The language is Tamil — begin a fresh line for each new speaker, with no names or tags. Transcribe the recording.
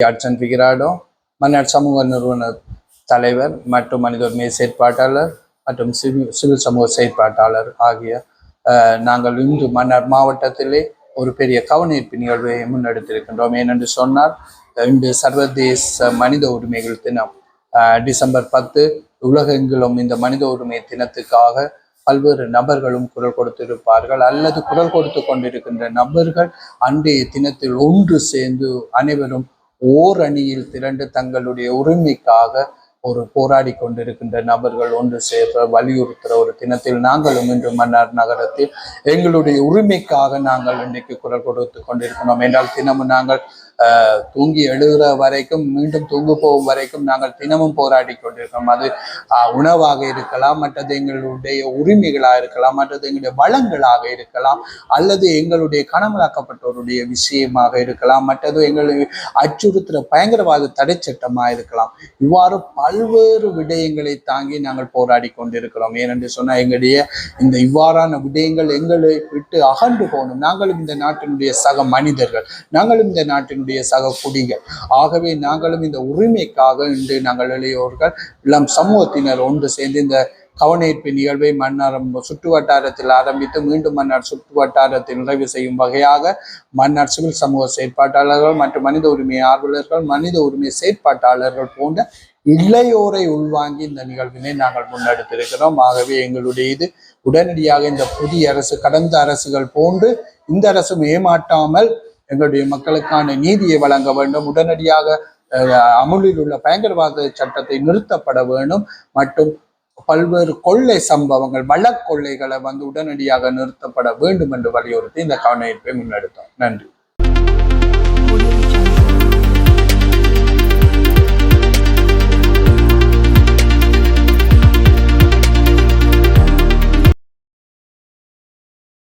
யாட்சன் பிகிராடோ மன்னார் சமூக நிறுவன தலைவர் மற்றும் மனித உரிமை செயற்பாட்டாளர் மற்றும் சிவில் சிவில் சமூக செயற்பாட்டாளர் ஆகிய நாங்கள் இன்று மன்னார் மாவட்டத்திலே ஒரு பெரிய கவனீர்ப்பு நிகழ்வை முன்னெடுத்திருக்கின்றோம். ஏனென்று சொன்னால் இன்று சர்வதேச மனித உரிமைகள் தினம் டிசம்பர் பத்து உலகெங்கிலும் இந்த மனித உரிமை தினத்துக்காக பல்வேறு நபர்களும் குரல் கொடுத்திருப்பார்கள். அல்லது குரல் கொடுத்து கொண்டிருக்கின்ற நபர்கள் அன்றைய தினத்தில் ஒன்று சேர்ந்து அனைவரும் ஓர் அணியில் திரண்டு தங்களுடைய உரிமைக்காக ஒரு போராடி கொண்டிருக்கின்ற நபர்கள் ஒன்று சேர வலியுறுத்துகிற ஒரு தினத்தில் நாங்களும் இன்று மன்னார் நகரத்தில் எங்களுடைய உரிமைக்காக நாங்கள் இன்றைக்கு குரல் கொடுத்து கொண்டிருக்கிறோம். என்றால் தினமும் நாங்கள் தூங்கி எழுகிற வரைக்கும் மீண்டும் தூங்கு போகும் வரைக்கும் நாங்கள் தினமும் போராடி கொண்டிருக்கிறோம். அது உணவாக இருக்கலாம் மற்றது எங்களுடைய உரிமைகளாக இருக்கலாம் மற்றது எங்களுடைய வளங்களாக இருக்கலாம் அல்லது எங்களுடைய கணவனாக்கப்பட்டோருடைய விஷயமாக இருக்கலாம் மற்றது எங்களை அச்சுறுத்துகிற பயங்கரவாத தடை சட்டமாக இருக்கலாம். இவ்வாறு பல்வேறு விடயங்களை தாங்கி நாங்கள் போராடி கொண்டிருக்கிறோம். ஏனென்று சொன்னால் எங்களுடைய இந்த இவ்வாறான விடயங்கள் எங்களை விட்டு அகன்று போகணும். நாங்களும் இந்த நாட்டினுடைய சக மனிதர்கள். நாங்களும் இந்த நாட்டினுடைய சக குடிகள். ஆகவே நாங்களும் இந்த உரிமைக்காக இன்று நாங்கள் இளையோர்கள் இளம் சமூகத்தினர் ஒன்று சேர்ந்து இந்த கவனஈர்ப்பு நிகழ்வை மன்னார் சுற்று வட்டாரத்தில் ஆரம்பித்து மீண்டும் மன்னார் சுற்று வட்டாரத்தில் நிறைவு செய்யும் வகையாக மன்னார் சிவில் சமூக செயற்பாட்டாளர்கள் மற்றும் மனித உரிமை ஆர்வலர்கள் மனித உரிமை செயற்பாட்டாளர்கள் போன்ற இளையோரை உள்வாங்கி இந்த நிகழ்வினை நாங்கள் முன்னெடுத்திருக்கிறோம். ஆகவே எங்களுடைய இது உடனடியாக இந்த புதிய அரசு கடந்த அரசுகள் போன்று இந்த அரசும் ஏமாற்றாமல் எங்களுடைய மக்களுக்கான நீதியை வழங்க வேண்டும். உடனடியாக அஹ், அமுலில் உள்ள பயங்கரவாத சட்டத்தை நிறுத்தப்பட வேண்டும். மற்றும் பல்வேறு கொள்ளை சம்பவங்கள் வழக்கொள்ளைகளை வந்து உடனடியாக நிறுத்தப்பட வேண்டும் என்று வலியுறுத்தி இந்த கவன முன்னெடுத்தோம். நன்றி.